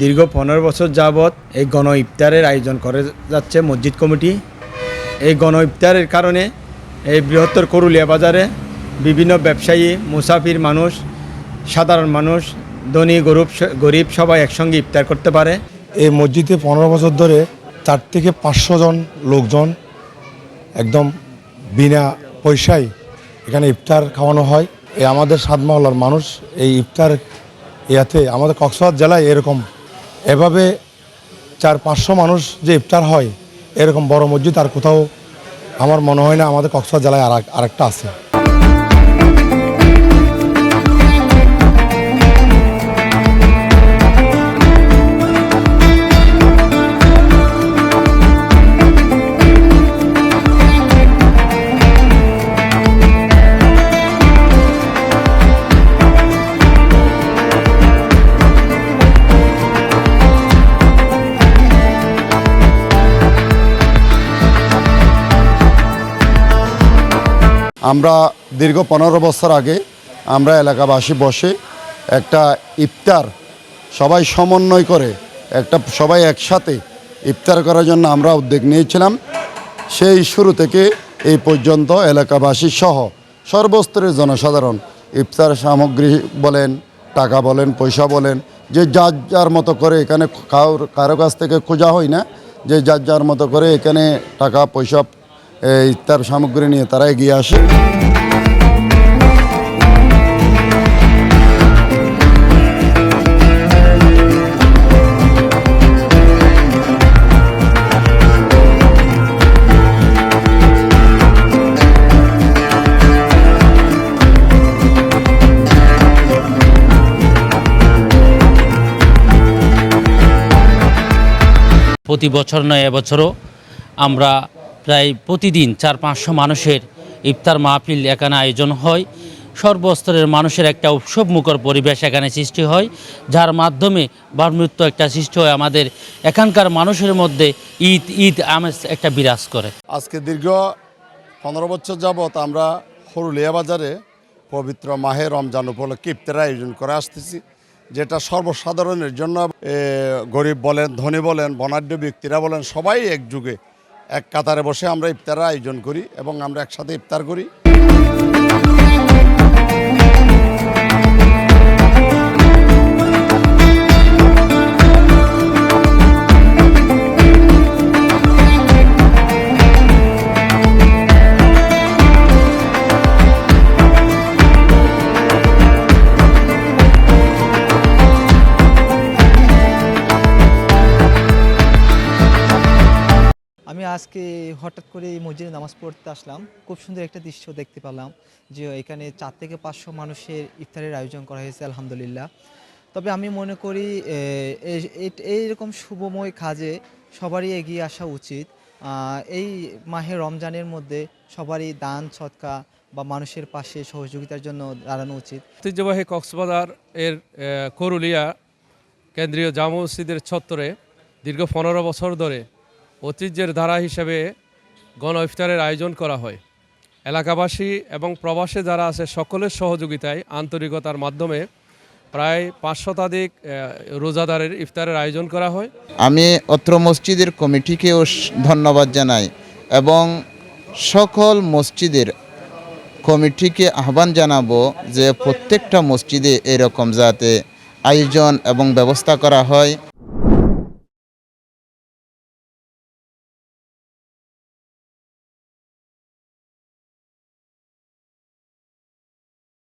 দীর্ঘ পনেরো বছর যাবৎ এই গণ ইফতারের আয়োজন করে যাচ্ছে মসজিদ কমিটি। এই গণ ইফতারের কারণে এই বৃহত্তর করুলিয়া বাজারে বিভিন্ন ব্যবসায়ী, মুসাফির মানুষ, সাধারণ মানুষ, ধনী, গরিব গরিব সবাই একসঙ্গে ইফতার করতে পারে। এই মসজিদে পনেরো বছর ধরে চার থেকে পাঁচশো জন লোকজন একদম বিনা পয়সায় এখানে ইফতার খাওয়ানো হয়। এই আমাদের সাত মহল্লার মানুষ এই ইফতার ইয়াতে আমাদের কক্সবাজার জেলায় এরকম এভাবে চার, পাঁচশো মানুষ যে ইফতার হয়, এরকম বড় মসজিদ আর কোথাও আমার মনে হয় না আমাদের কক্সবাজার জেলায় আর আরেকটা আছে। আমরা দীর্ঘ পনেরো বছর আগে আমরা এলাকাবাসী বসে একটা ইফতার সবাই সমন্বয় করে, একটা সবাই একসাথে ইফতার করার জন্য আমরা উদ্যোগ নিয়েছিলাম। সেই শুরু থেকে এই পর্যন্ত এলাকাবাসী সহ সর্বস্তরের জনসাধারণ ইফতার সামগ্রী বলেন, টাকা বলেন, পয়সা বলেন, যে যার যার মতো করে এখানে কারও কাছ থেকে খোঁজা হয় না, যে যার যার মতো করে এখানে টাকা পয়সা ইফতার সামগ্রী নিয়ে তারা এগিয়ে আসে। প্রতি বছর নয় এবছরও আমরা প্রায় প্রতিদিন চার পাঁচশো মানুষের ইফতার মাহফিল এখানে আয়োজন হয়। সর্বস্তরের মানুষের একটা উৎসবমুখর পরিবেশ এখানে সৃষ্টি হয়, যার মাধ্যমে বার্মৃত্য একটা সৃষ্টি হয়। আমাদের এখানকার মানুষের মধ্যে ঈদ ঈদ আমেজ একটা বিরাজ করে। আজকে দীর্ঘ পনেরো বছর যাবৎ আমরা হরুলিয়া বাজারে পবিত্র মাহে রমজান উপলক্ষে ইফতার আয়োজন করে আসতেছি, যেটা সর্বসাধারণের জন্য গরিব বলেন, ধনী বলেন, বনাঢ্য ব্যক্তিরা বলেন, সবাই একযুগে এক কাতারে বসে আমরা ইফতারের আয়োজন করি এবং আমরা একসাথে ইফতার করি। আজকে হঠাৎ করে এই মসজিদে নামাজ পড়তে আসলাম। খুব সুন্দর একটা দৃশ্য দেখতে পেলাম যে এখানে চার থেকে পাঁচশো মানুষের ইফতারের আয়োজন করা হয়েছে, আলহামদুলিল্লাহ। তবে আমি মনে করি এই- এই- এইরকম শুভময় কাজে সবারই এগিয়ে আসা উচিত। এই মাহে রমজানের মধ্যে সবারই দান, সৎকা বা মানুষের পাশে সহযোগিতার জন্য দাঁড়ানো উচিত। ঐতিহ্যবাহী কক্সবাজার এর করুলিয়া কেন্দ্রীয় জামা মসজিদের চত্বরে দীর্ঘ পনেরো বছর ধরে ঐতিহ্যের ধারা হিসেবে গণ ইফতারের আয়োজন করা হয়। এলাকাবাসী এবং প্রবাসে যারা আছে, সকলের সহযোগিতায় আন্তরিকতার মাধ্যমে প্রায় পাঁচ শতাধিক রোজাদারের ইফতারের আয়োজন করা হয়। আমি অত্র মসজিদের কমিটিকেও ধন্যবাদ জানাই এবং সকল মসজিদের কমিটিকে আহ্বান জানাব যে প্রত্যেকটা মসজিদে এরকম যাতে আয়োজন এবং ব্যবস্থা করা হয়।